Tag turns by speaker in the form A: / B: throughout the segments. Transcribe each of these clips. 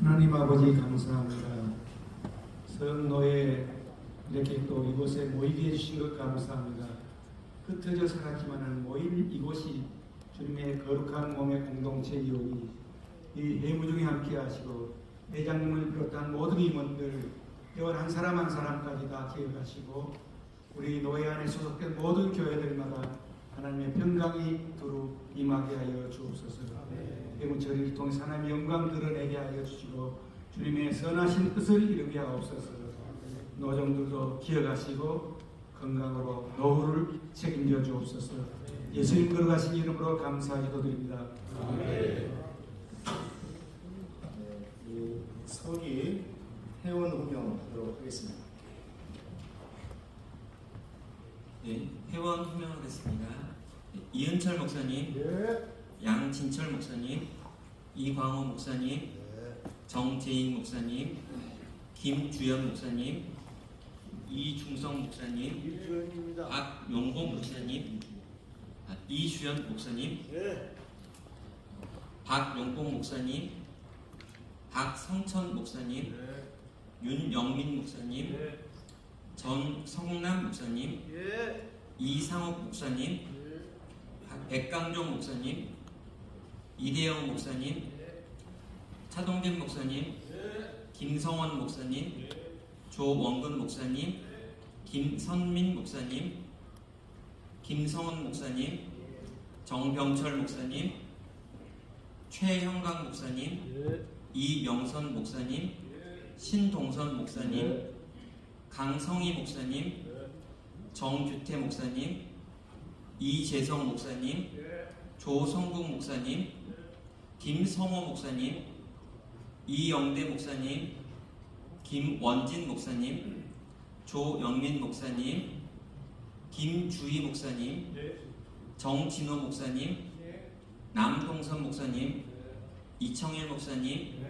A: 하나님 아버지 감사합니다. 성노예 이렇게 또 이곳에 모이게 해주신 것 감사합니다. 흩어져 살았지만 모인 이곳이 주님의 거룩한 몸의 공동체이오니 이 해무 중에 함께 하시고 회장님을 비롯한 모든 임원들 회원 한 사람 한 사람까지 다 기억하시고 우리 노예 안에 소속된 모든 교회들마다 하나님의 평강이 두루 임하게 하여 주옵소서. 해무처리를 통해 하나님의 영광 드러내게 하여 주시고 주님의 선하신 뜻을 이루게 하옵소서. 노정들도 기억하시고 건강으로 노후를 책임져 주옵소서. 예수님 걸어가신 이름으로 감사 기도 드립니다.
B: 네, 이 서기 회원 호명하도록 하겠습니다.
C: 네, 회원 호명하겠습니다. 네, 이은철 목사님, 양진철 목사님, 이광호 목사님, 정재인 목사님, 김주연 목사님, 이중성 목사님, 박용복 목사님, 아, 이주연 목사님, 박용복 목사님, 박성천 목사님, 윤영민 목사님, 전성남 목사님, 이상욱 목사님, 박- 백강종 목사님, 이대영 목사님, 차동진 목사님, 김성원 목사님, 조원근 목사님, 김선민 목사님, 김성원 목사님, 정병철 목사님, 최형강 목사님, 이명선 목사님, 신동선 목사님, 강성희 목사님, 정규태 목사님, 이재성 목사님, 조성국 목사님, 김성호 목사님, 이영대 목사님, 김원진 목사님, 조영민 목사님, 김주희 목사님, 정진호 목사님, 남동선 목사님, 이청일 목사님,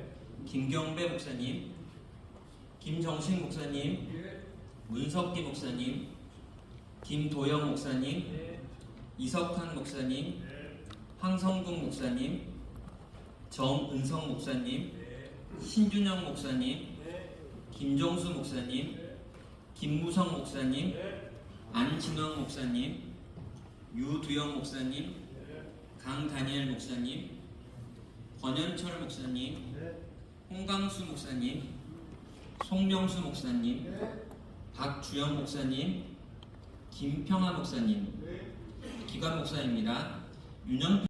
C: 김경배 목사님, 김정신 목사님, 문석기 목사님, 김도영 목사님, 이석환 목사님, 황성국 목사님, 정은성 목사님, 신준영 목사님, 김정수 목사님, 김무성 목사님, 안진원 목사님, 유두영 목사님, 강다니엘 목사님, 권현철 목사님, 홍강수 목사님, 송명수 목사님, 박주영 목사님, 김평화 목사님, 기관 목사입니다. 윤영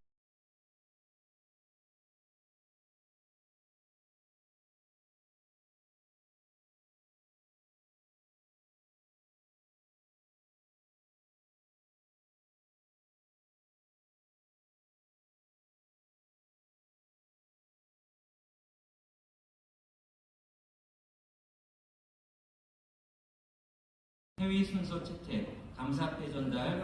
C: 회의 순서 채택, 감사패 전달.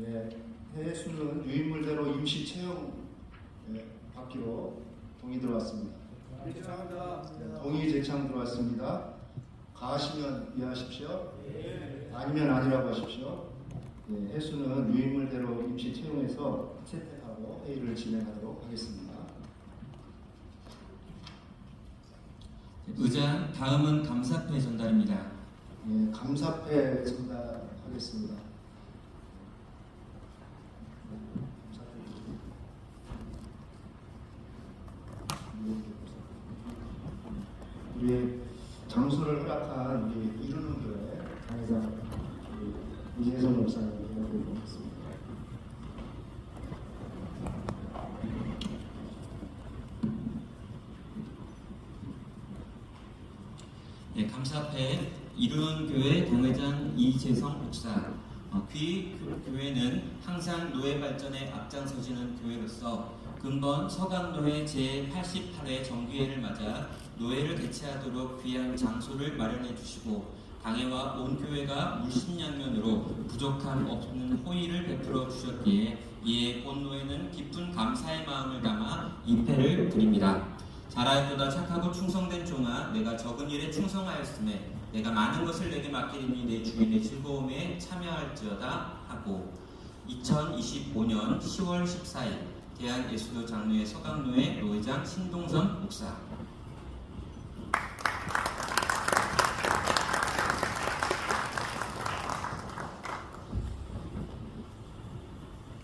B: 예, 해수는 유인물대로 임시 채용 예, 받기로 동의 들어왔습니다. 네, 동의 제창 들어왔습니다. 가시면 이해하십시오. 아니면 아니라고 하십시오. 예, 해수는 유인물대로 임시 채용해서 채택하고 회의를 진행하도록 하겠습니다.
C: 의장, 다음은 감사패 전달입니다.
B: 예, 감사패 전달하겠습니다. 우리 장소를 허락한 우리 이루는 교회 강의자 우리 이재성 목사님 인사드리겠습니다.
C: 네, 감사패 이룬교회 동회장 이재성 목사. 어, 귀 교- 교회는 항상 노예 발전에 앞장서지는 교회로서 근본 서강노회 제88회 정기회를 맞아 노예를 대체하도록 귀한 장소를 마련해 주시고 당회와 온 교회가 물심양면으로 부족함 없는 호의를 베풀어 주셨기에 이에 본 노예는 깊은 감사의 마음을 담아 이 패를 드립니다. 잘하였도다 착하고 충성된 종아 내가 적은 일에 충성하였음에 내가 많은 것을 내게 맡기리니 내 주인의 즐거움에 참여할지어다 하고 2025년 10월 14일 대한예수교 장로회 서강로회 노회장 신동선 목사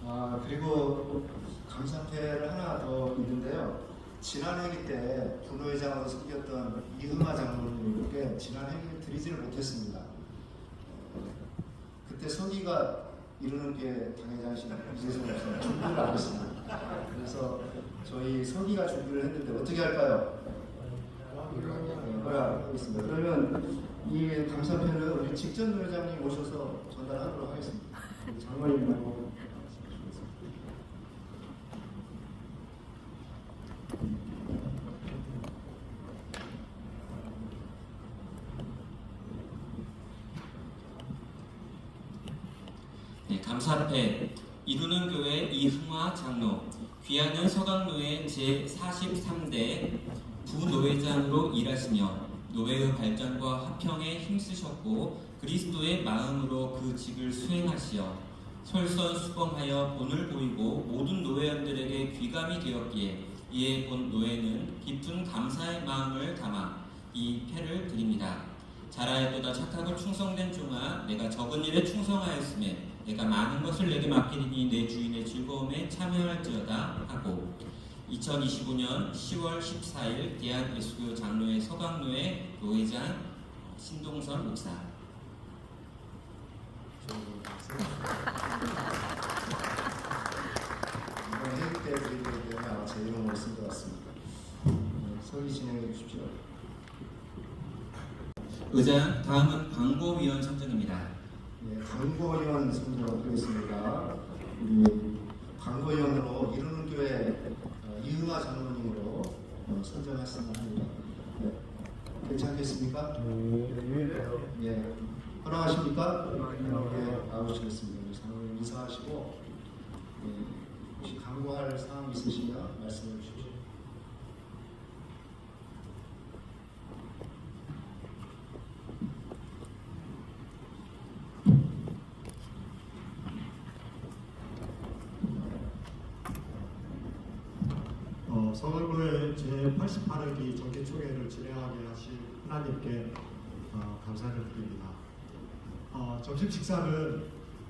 B: 아 그리고 감사패를 하나 더 있는데요. 지난 회기 때 분회장으로 섬겼던 이흠아 장로님께 지난 회기 드리지를 못했습니다. 어, 그때 서기가 이루는 게 당회장이신 이재성 목사님 준비를 안 했습니다. 그래서 저희 서기가 준비를 했는데 어떻게 할까요? 네, 뭐야 하겠습니다. 그러면 이 감사패는 우리 직전 노회장님 오셔서 전달하도록 하겠습니다. 장로님 말고
C: 네, 감사패 이루는 교회 이흥화 장로 서강노회 제43대 부노회장으로 일하시며 노회의 발전과 화평에 힘쓰셨고 그리스도의 마음으로 그 직을 수행하시어 솔선수범하여 본을 보이고 모든 노회원들에게 귀감이 되었기에 이에 본 노회는 깊은 감사의 마음을 담아 이 패를 드립니다. 잘하였도다 착하고 충성된 종아 내가 적은 일에 충성하였음에 내가 많은 것을 내게 맡기리니 내 주인의 즐거움에 참여할지어다 하고 2025년 10월 14일 대한 예수교 장로회 서강로회 노회장 신동선 목사
B: 이번 회의 때 드리기 때문에 아마 제 이름을 쓴것 같습니다. 네, 서기 진행해 주십시오.
C: 의장 다음은 광고위원 선정입니다.
B: 네, 광고위원 선정하겠습니다. 우리 광고위원으로 이루는 교회 어, 이흥아 장로님으로 어, 선정했으면 합니다. 네, 괜찮겠습니까? 예, 허락하십니까? 예, 나오시겠습니다. 장로님 인사하시고 예, 혹시 광고할 사항 있으시면 말씀해 주십시오.
D: 어, 서울구의 제88회기 정기총회를 하나님께 어, 감사를 드립니다. 어, 점심 식사는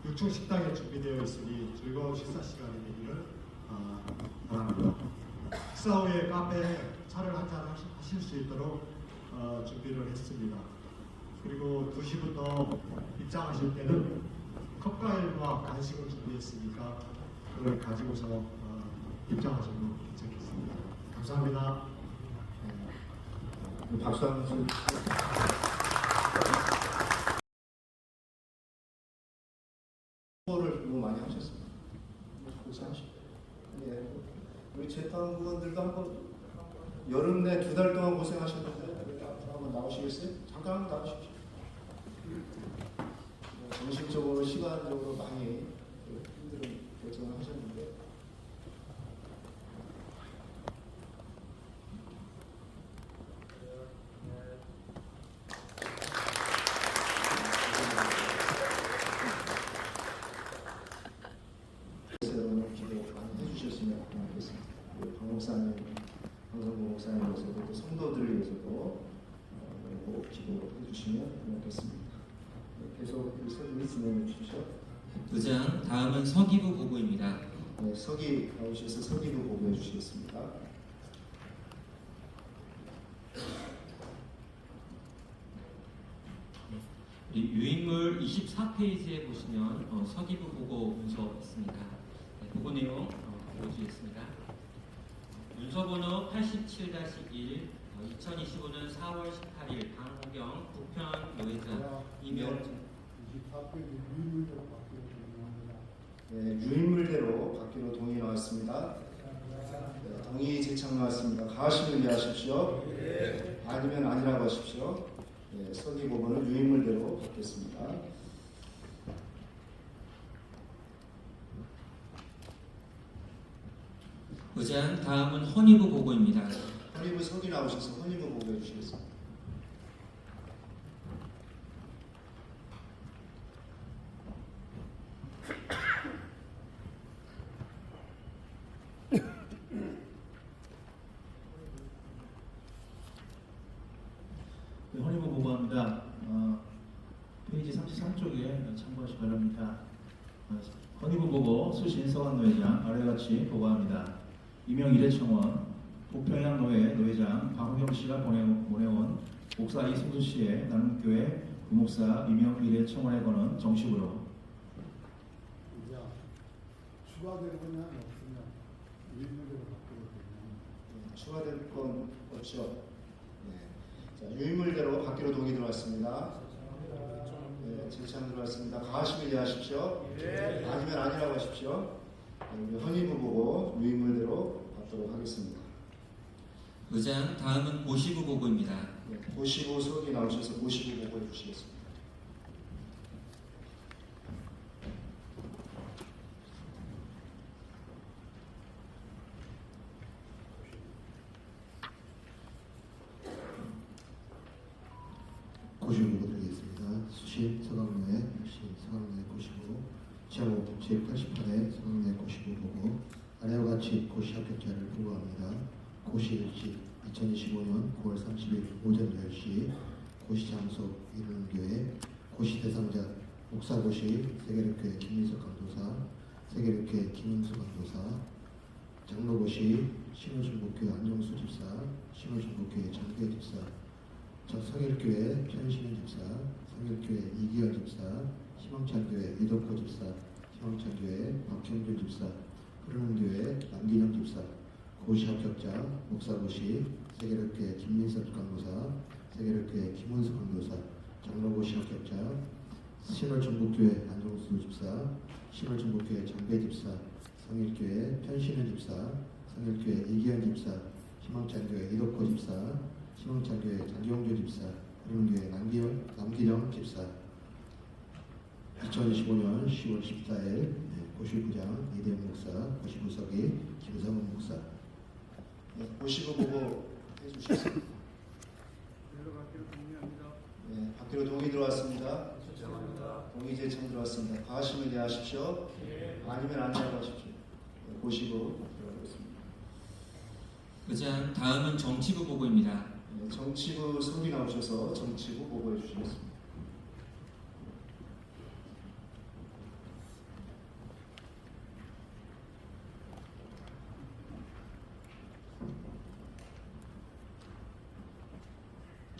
D: 6층 식당에 준비되어 있으니 즐거운 식사 시간이 되기를 어, 바랍니다. 식사 후에 카페에 차를 한잔 하실 수 있도록 어, 준비를 했습니다. 그리고 2시부터 입장하실 때는 컵과일과 간식을 준비했으니까 그걸 가지고서 어, 입장하시면 괜찮겠습니다. 감사합니다.
B: 네, 박수 한번 좀. 홍보를 너무 많이 하셨습니다 여러분 기도 많이 해주셨으면 고맙겠습니다. 우리 박 목사님, 방송국 목사님 위해서도 또 성도들을 위해서도 어, 꼭 기도해 주시면 고맙겠습니다. 네, 계속 그 설교 진행해 주시죠.
C: 의장 다음은 서기부 보고입니다.
B: 네, 서기 나오셔서 서기도 보고해 주시겠습니다.
C: 이 유인물 24페이지에 보시면 어, 서기부 보고 문서 있습니다. 네, 보고 내용 어, 보여주겠습니다. 문서 번호 87-1 어, 2025년 4월 18일 강호경 부편 노회장 이명준
B: 네, 유인물대로 받기로 동의 나왔습니다. 네, 동의 제청 나왔습니다. 가하시면 이해하십시오. 아니면 아니라고 하십시오. 네, 서기 법원은 유인물대로 받겠습니다.
C: 의장 다음은 헌의부 보고입니다.
B: 헌의부 속이 나오셔서 헌의부 보고해 주시겠습니다.
E: 네, 헌의부 보고합니다. 어, 페이지 33쪽에 참고하시 기 바랍니다. 어, 헌의부 보고 수신 서강노회장 아래와 같이 보고합니다. 이명 이래청원 북평양 노회 노회장 박우경 씨가 보내, 보내온 목사 이승수 씨의 나눔교회 부목사 이명 이래청원에 거는 정식으로
F: 야, 추가되는 건 없으면 유인물대로 바꾸면
B: 네, 추가될 건 없죠. 네. 자, 유인물대로 받기로 동의 들어왔습니다. 네, 제창 들어왔습니다. 가하시면 이해하십시오. 아니면 아니라고 하십시오. 네, 우리 헌의부 보고 유인물대로 받도록 하겠습니다.
C: 의장 다음은 고시부 보고입니다.
B: 네, 고시부 속이 나오셔서 고시부 보고해 주시겠습니다.
G: 고시부 드리겠습니다. 수신 역시 서강로의 고시부 제목 제88회 서강로의 고시부 보고 아래와 같이 고시 합격자를 보고합니다. 고시 일시 2025년 9월 30일 오전 10시 고시 장소 이른교회 고시 대상자 목사고시 세계력교회 김민석 강도사 세계력교회 김은수 강도사 장로고시 신호중국교회 안정수 집사 신호중국교회 장교 집사 저 성일교회 편신현 집사, 성일교회 이기열 집사, 희망찬교회 이덕호 집사, 희망찬교회 박형준 집사, 흐르는교회 남기정 집사, 고시 합격자, 목사고시, 세계력교회 김민석 강도사, 세계력교회 김원수 강도사, 장로고시 합격자, 신월전국교회 안정수 집사, 신월전국교회 장배 집사, 성일교회 편신현 집사, 성일교회 이기현 집사, 희망찬교회 이덕호 집사, 희망찬교회 장경주 집사, 흐름교회 남기영, 남기정 집사 2025년 10월 14일 네, 고실부장 이대영 목사, 고시부석이 김성훈 목사
B: 네, 고시부 보고 해주시겠습니다.
F: 내려가기로 동의합니다.
B: 네, 받기로 동의 들어왔습니다. 동의 제청 들어왔습니다. 가하시면 이해하십시오. 아니면 아니라고 하십시오. 네, 고시부 들어가겠습니다.
C: 의장 다음은 정치부 보고입니다.
B: 네, 정치부 속이 나오셔서 정치부 보고해 주시겠습니다.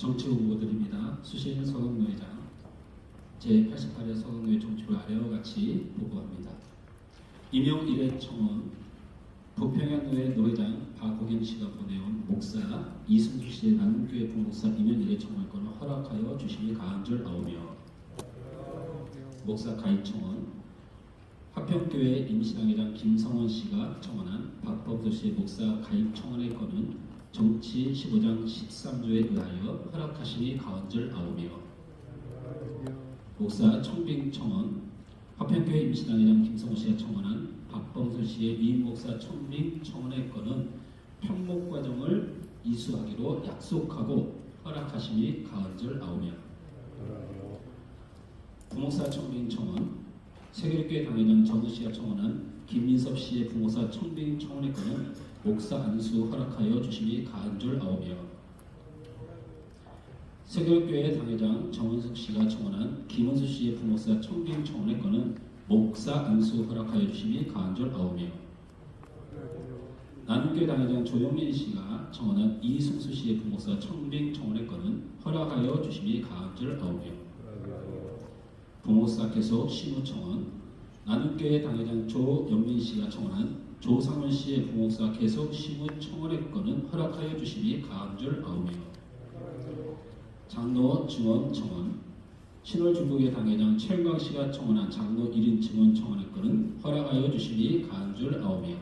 H: 정치 후보들입니다. 수신 서강노회장 제88회 서강노회 정치를 아래와 같이 보고합니다. 임용 일회 청원 부평양노회 노회장 박호경 씨가 보내온 목사 이승수 씨의 남교회 부목사 임용 일회 청원 건을 허락하여 주심이 가한 줄 아오며 목사 가입 청원 화평교회 임시당회장 김성원 씨가 청원한 박범수 씨의 목사 가입 청원의 건은 정치 15장 13조에 의하여 허락하심이 가한 줄 아오며 목사 청빙 청원 화평교회 임시당회장 김성호 씨가 청원한 박범수 씨의 위임 목사 청빙 청원의 건은 편목 과정을 이수하기로 약속하고 허락하심이 가한 줄 아오며. 부목사 청빙 청원 세계교회 당회장 정우 씨가 청원한 김민섭 씨의 부목사 청빙 청원의 건은 목사 안수 허락하여 주심이 아오며. 세계교회 당회장 정은숙 씨가 청원한 김은수 씨의 부목사 청빙 청원의 건은 목사 안수 허락하여 주심이 아오며. 나눔교회 당회장 조영민 씨가 청원한 이승수 씨의 부목사 청빙 청원의 건은 허락하여 주심이 가한 줄 아오며. 부목사 계속 신우 청원. 나눔교회 당회장 조영민 씨가 청원한 조상원 씨의 부목사 계속 시무 청원의 건은 허락하여 주심이 줄 아오며. 장로 증원 청원. 신월 중국의 당회장 최영광 씨가 청원한 장로 1인 증원 청원의 건은 허락하여 주심이 줄 아오며.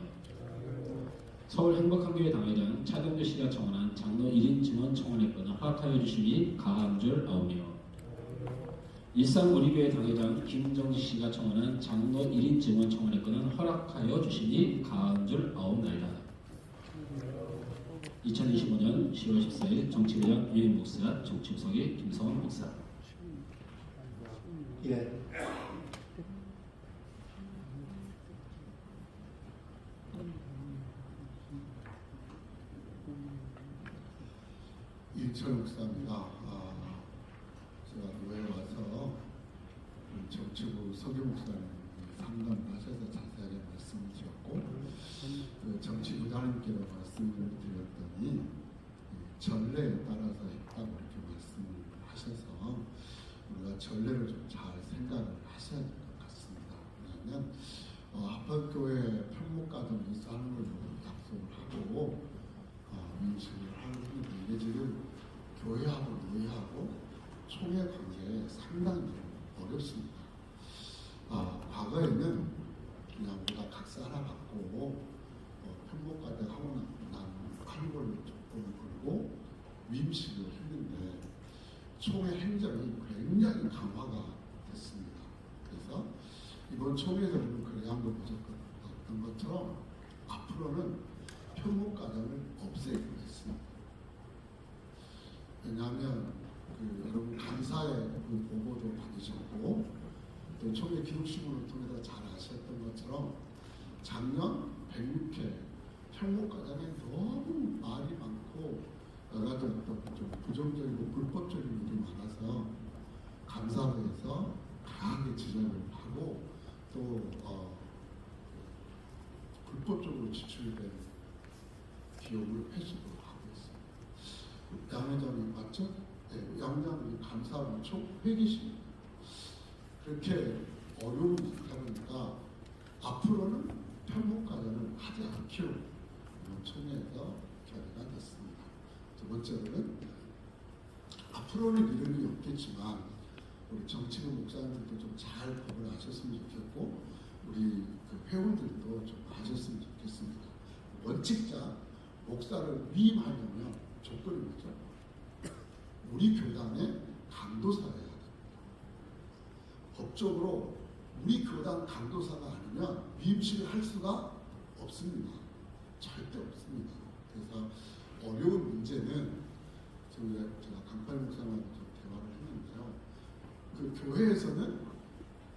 H: 서울 행복한교회 당회장 차동규 씨가 청원한 장로 1인 증원 청원의 건은 허락하여 주심이 줄 아오며 일산 우리교회 당회장 김정지 씨가 청원한 장로 1인 증원 청원의 건은 허락하여 주심이 가한 줄 아옵나이다. 2025년 10월 14일 정치부장 유인 목사, 정치부석의 김성원 목사.
B: 예.
F: 이철 목사입니다. 아, 제가 노예에 와서 서교 목사님 상담하셔서 자세하게 말씀을 드렸고 그 정치 부장님께도 말씀을 드렸더니 이 전례에 따라서 했다고 이렇게 말씀을 하셔서 우리가 전례를 좀 잘 생각을 하셔야 될 것 같습니다. 왜냐하면 어, 합법교회 편목과정이 쌓는 걸 약속을 하고 어, 민식을 하는 이게 지금 교회하고 노예하고 총회 관계에 상당히 좀 어렵습니다. 아, 과거에는 그냥 우리가 각자 하나 갖고 어, 편복과정 하고 난 하는 걸로 조금 걸고 위임식을 했는데 총회 행정이 굉장히 강화가 됐습니다. 그래서 이번 총회에서 그 양도 부족했던 것처럼 앞으로는 편목과정을 없애기로 했습니다. 왜냐하면 그 여러분 감사의 그 보고도 받으셨고 또 총회 기록신문을 통해서 잘 아셨던 것처럼 작년 106회 평목과정에 너무 말이 많고 여러 가지 어떤 좀 부정적이고 불법적인 일이 많아서 감사를 해서 강하게 지적을 하고 또 어, 불법적으로 지출된 비용을 회수도 하고 있습니다. 양회장이 맞죠? 네, 양장이 감사하고 총 회계십니다. 그렇게 어려운 일하니까 앞으로는 편목과정을 하지 않기로 총회에서 결의가 됐습니다. 두 번째로는 앞으로는 이런 일이 없겠지만 우리 정치부 목사님들도 좀 잘 법을 아셨으면 좋겠고 우리 그 회원들도 좀 아셨으면 좋겠습니다. 원칙자 목사를 위임하려면 조건이 뭐죠? 우리 교단의 됩니다. 법적으로 우리 교단 강도사가 아니면 위임식을 할 수가 없습니다. 절대 없습니다. 그래서 어려운 문제는 제가 강팔 목사님하고 좀 대화를 했는데요. 그 교회에서는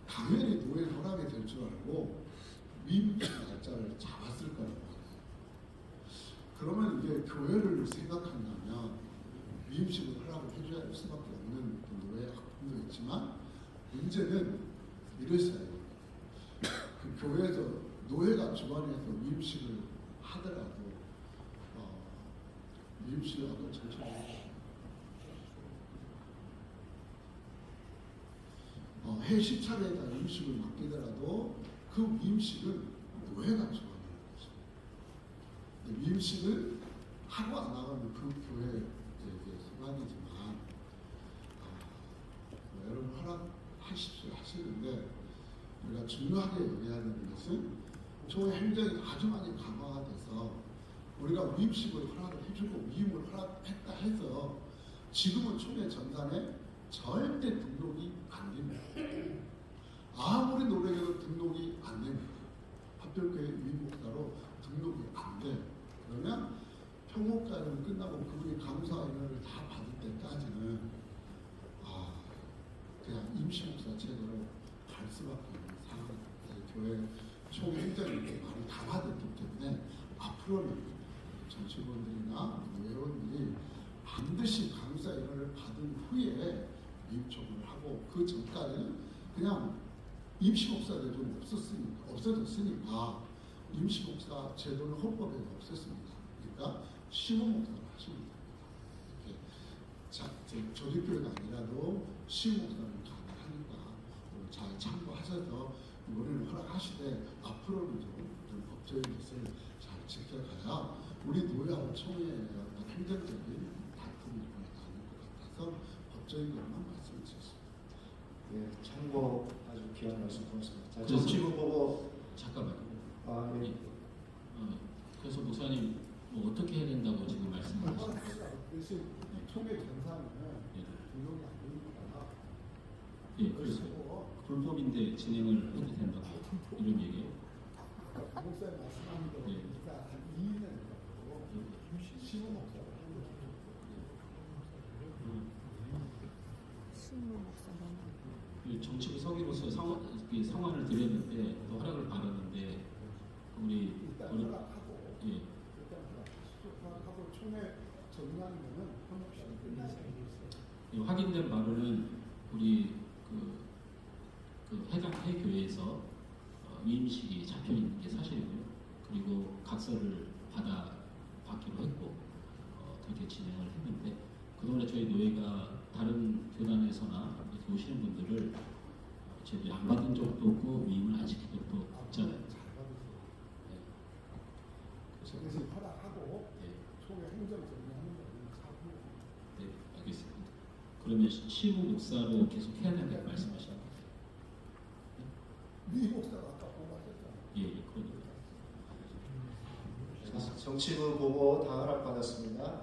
F: 당연히 노예 허락이 될 줄 알고 위임식 날짜를 잡았을 거라고. 그러면 이게 교회를 생각한다면 위임식을 허락을 해줘야 할 수밖에 없는 그 노예 학품도 있지만 문제는 이랬어요. 그 교회에서 노예가 주관해서 위임식을 하더라도 어, 위임식을 어떤 절차를 어, 해 10차례에다 위임식을 맡기더라도 그 위임식은 노예가 주관하는 거죠. 위임식을 하고 안 하면 그 교회의 소관이지만 아, 여러분 허락 하십시오 하시는데 우리가 중요하게 여겨야 되는 것은 교회 행정이 아주 많이 강화가 돼서 우리가 위임식을 허락을 해주고 위임을 허락했다 해서 지금은 총회 전단에 절대 등록이 안 됩니다. 아무리 노력해도 등록이 안 됩니다. 합별교회 위임목사로 등록이 안 돼. 그러면 평목가를 끝나고 그분이 감사 인원을 다 받을 때까지는 아 그냥 임시목사 제도로 갈 수밖에 없는 상황입니다. 교회 총행정이 많이 강화됐기 때문에 앞으로는 정치부원들이나 회원들이 반드시 감사 인원을 받은 후에 입촉을 하고 그 전까지는 그냥 임시목사들 좀 없었으니까 없어졌으니까 임시목사 제도는 헌법에 없었습니다. 그러니까 시무목사를 하시면 됩니다. 자, 저- 조직교회가 아니라도 시무목사는 가능하니까 오늘 잘 참고 하셔서 이번에는 허락하시되 앞으로는 좀, 좀 법적인 것을 잘 지켜가야 우리 노예하고 어떤 행정적인 다툼이 나는 것 같아서 법적인 것만 말씀드렸습니다.
B: 예, 참고 아주 귀한 말씀 고맙습니다. 자, 정치부 보고
H: 잠깐만요.
B: 아, 예.
H: 어, 그래서 목사님 뭐 어떻게 해야 된다고 지금 말씀하셨어요?
F: 대신 총회 전사는
H: 예.
F: 등록이 안 되니까
H: 예, 그렇죠. 불법인데 진행을 해도 된다고 이런 얘기예요.
F: 목사님 말씀하는 대로
H: 예.
F: 이인은 신은 없잖아요.
H: 신문 목사님. 정치부 성의로서 성화, 성화를 드렸는데 또 허락을 받았는데 우리
F: 어른 예. 하고 총회 정리하는 거는 헌법시험 끝나지
H: 않겠어요. 확인된 바로는 우리 위임식이 잡혀 있는 게 사실이고요. 그리고 각서를 받아 받기로 했고 어, 그렇게 진행을 했는데 그동안에 저희 노예가 다른 교단에서나 이렇게 오시는 분들을 어, 저희들이 안 받은 적도 없고 위임을 안 시킨 적도 없잖아요. 네. 그래서
F: 허락하고
H: 네,
F: 총회 행정 정리하는 거는 차후
H: 네, 알겠습니다. 그러면 시- 시부 목사로 계속 해야 된다고 말씀하시는 거예요?
F: 네 목사가 아까 뽑았었잖아.
H: 예, 예, 그러니까.
B: 자, 정치부 보고 다 허락받았습니다.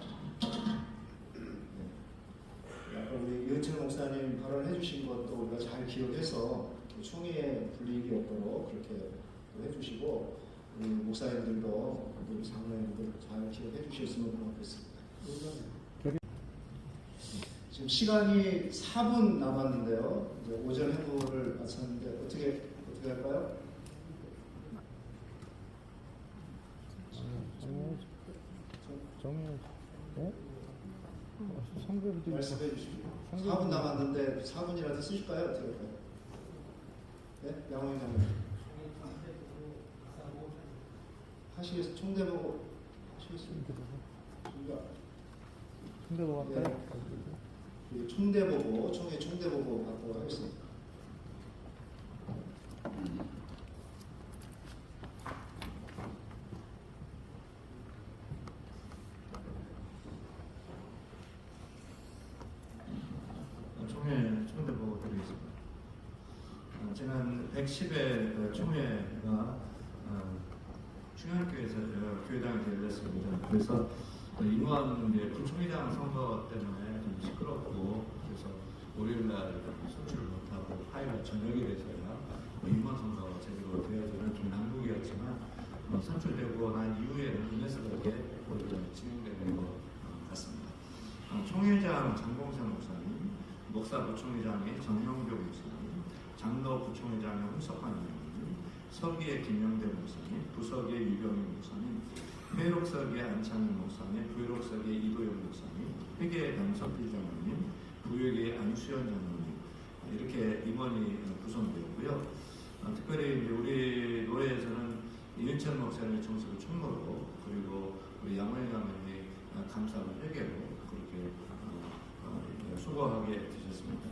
B: 네. 우리 이은철 목사님 발언해 주신 것도 우리가 잘 기억해서 총회에 불이익이 없도록 그렇게 또 해주시고 우리 목사님들도 우리 장로님들 잘 기억해 주셨으면 고맙겠습니다. 지금 시간이 4분 남았는데요. 오전 회부를 마쳤는데 어떻게 어떻게 할까요? 말씀해 주십시오. 4분 남았는데 4분이라도 쓰실까요? 어떻게 할까요? 네? 양호인 장님. 하시겠, 총대 보고 하시겠습니까? 총대 보고 할까요? 네. 총대 보고, 총회 총대 보고 받도록 하겠습니다.
I: 총회 총대 보고 드리겠습니다. 어, 지난 110회 총회가 어, 충현교회에서 어, 교회당에서 열렸습니다. 그래서 이제 부총회장 선거 때문에 좀 시끄럽고 그래서 월요일날 소출을 못하고 화요일 저녁에 돼서야 뭐 임원 선거가 제대로 되어지는 좀 난국이었지만 어, 선출되고 난 이후에는 은혜스럽게 진행되는 것 같습니다. 어, 총회장 장봉선 목사님, 목사 부총회장의 정영교 목사님, 장로 부총회장의 홍석환 의원님, 서기의 김영대 목사님, 부석의 유병희 목사님, 회록석의 안창희 목사님, 부회록석의 이도영 목사님, 회계의 변석필 장로님, 부역의 안수현 장로님 이렇게 임원이 구성되었고요. 어, 특별히 우리 노예에서는 이은철 목사님의 정식을 총무로 그리고 우리 양호일 장로님이 감사를 회계로 그렇게 어, 어, 수고하게 되셨습니다.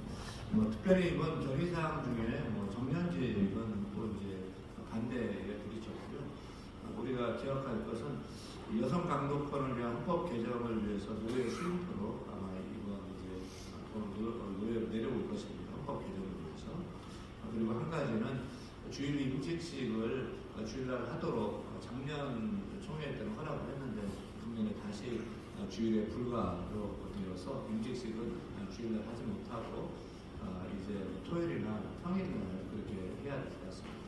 I: 뭐 특별히 이번 결의사항 중에 뭐 정년직은 또 이제 반대에. 어, 우리가 기억할 것은 여성 강도권을 위한 헌법 개정을 위해서 노예 수임표로 아마 이번 이제 노예 내려올 것입니다. 헌법 개정을 위해서. 어, 그리고 한 가지는 주일 임직식을 주일날 하도록 작년 총회 때는 허락을 했는데 금년에 다시 주일에 불가로 되어서 임직식은 주일날 하지 못하고 어, 이제 토요일이나 평일날 그렇게 해야 될 것 같습니다.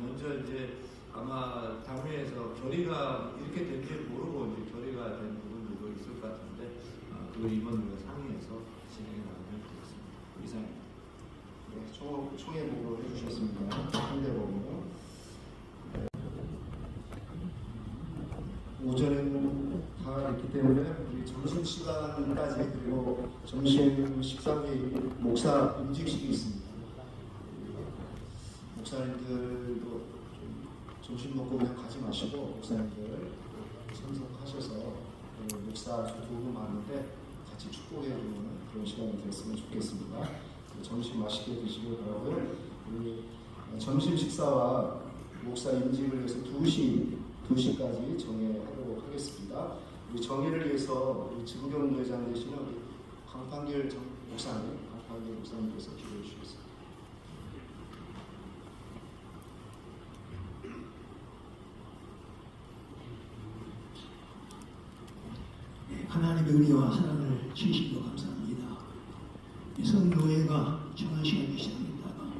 I: 먼저 이제 아마 당회에서 결의가 이렇게 된지 모르고 이제 결의가 된 부분들도 있을 것 같은데 어, 그 임원들과 상의해서 진행해 나가면 되겠습니다. 이상입니다.
B: 네, 총, 총회 보고 해주셨습니다. 총대 보고. 오전에는 다 있기 때문에 우리 점심 시간까지 그리고 점심 식사 후에 목사 임직식이 있습니다. 목사님들도 좀 점심 먹고 그냥 가지 마시고 목사님들 참석하셔서 그 목사 두분 많은데 같이 축복해주는 그런 시간이 됐으면 좋겠습니다. 그 점심 맛있게 드시길 바라고요. 우리 점심 식사와 목사 임직을 위해서 2시 2시까지 정회하도록 하겠습니다. 우리 정회를 위해서 우리 증경 회장 되시는 우리 강판길 정- 목사님, 강판길 목사님께서 기도해 주시겠습니다.
J: 하나님의 은혜와 사랑을 진심으로 감사합니다. 이 성노예가 정한 시간이 시작했다가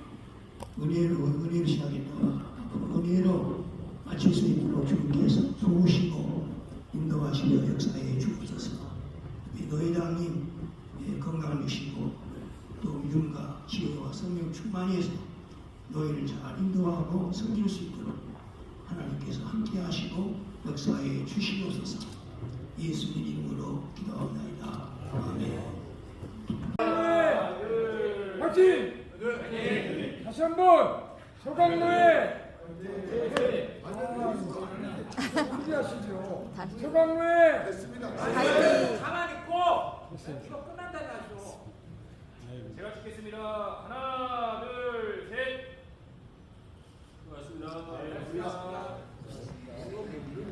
J: 은혜로 은혜로 시작했다가 은혜로 마칠 수 있도록 주님께서 도우시고 인도하시며 역사에 주옵소서. 노회장님 예, 건강을 주시고 또 믿음과 지혜와 성령 충만히 해서 너희를 잘 인도하고 섬길 수 있도록 하나님께서 함께 하시고 역사에 주시옵소서 예수님 이름으로 기도하옵나이다. 아멘.
K: 화이팅! 다시 한번 서강로에 준비하시죠. 서강로에
L: 가만히 있고 이거 끝난다는 아시죠? 제가 찍겠습니다. 하나, 둘, 셋. 수고하셨습니다. 네, 수고하셨습니다.